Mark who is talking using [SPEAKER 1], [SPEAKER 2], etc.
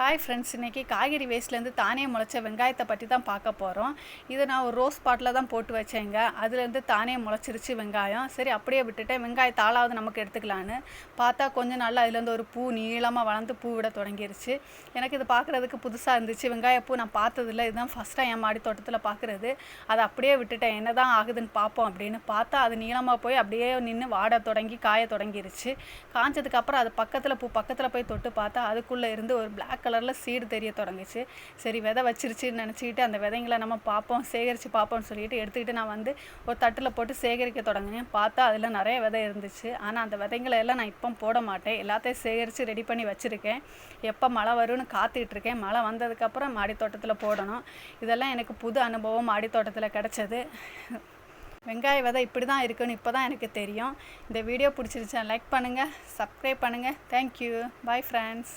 [SPEAKER 1] Hi friends இன்றைக்கி காய்கறி வேஸ்ட்லேருந்து தானே முளைச்ச வெங்காயத்தை பற்றி தான் பார்க்க போகிறோம் இதை நான் ஒரு ரோஸ் பாட்டில் தான் போட்டு வச்சேங்க. அதுலேருந்து தானே முளைச்சிருச்சு வெங்காயம். சரி அப்படியே விட்டுட்டேன் வெங்காயம் தாளாவது நமக்கு எடுத்துக்கலான்னு பார்த்தா கொஞ்ச நாளில் அதுலேருந்து ஒரு பூ நீளமாக வளர்ந்து பூ விட தொடங்கிருச்சு. எனக்கு இது பார்க்குறதுக்கு புதுசாக இருந்துச்சு. வெங்காய பூ நான் பார்த்ததில்ல. இதுதான் ஃபஸ்ட் டைம் என் மாடி தோட்டத்தில் பார்க்குறது. அதை அப்படியே விட்டுட்டேன். என்ன தான் ஆகுதுன்னு பார்ப்போம் அப்படின்னு பார்த்தா அது நீளமாக போய் அப்படியே நின்று வாட தொடங்கி காய தொடங்கிருச்சு. காய்ச்சதுக்கப்புறம் அது பக்கத்தில் பூ பக்கத்தில் போய் தொட்டு பார்த்தா அதுக்குள்ளே இருந்து ஒரு பிளாக் கலரில் சீடு தெரிய தொடங்குச்சு. சரி விதை வச்சிருச்சுன்னு நினச்சிக்கிட்டு அந்த விதைங்களை நம்ம பார்ப்போம் சேகரித்து பார்ப்போம்னு சொல்லிட்டு எடுத்துக்கிட்டு நான் வந்து ஒரு தட்டில் போட்டு சேகரிக்க தொடங்கினேன். பார்த்தா அதில் நிறைய விதை இருந்துச்சு. ஆனால் அந்த விதைங்களை எல்லாம் நான் இப்போ போட மாட்டேன். எல்லாத்தையும் சேகரித்து ரெடி பண்ணி வச்சுருக்கேன். எப்போ மழை வரும்னு காத்துக்கிட்டு இருக்கேன். மழை வந்ததுக்கப்புறம் மாடி தோட்டத்தில் போடணும். இதெல்லாம் எனக்கு புது அனுபவம். மாடி தோட்டத்தில் கிடச்சது. வெங்காய விதை இப்படி தான் இருக்குன்னு இப்போ தான் எனக்கு தெரியும். இந்த வீடியோ பிடிச்சிருச்சா லைக் பண்ணுங்கள் சப்ஸ்கிரைப் பண்ணுங்கள் தேங்க்யூ பாய் ஃப்ரெண்ட்ஸ்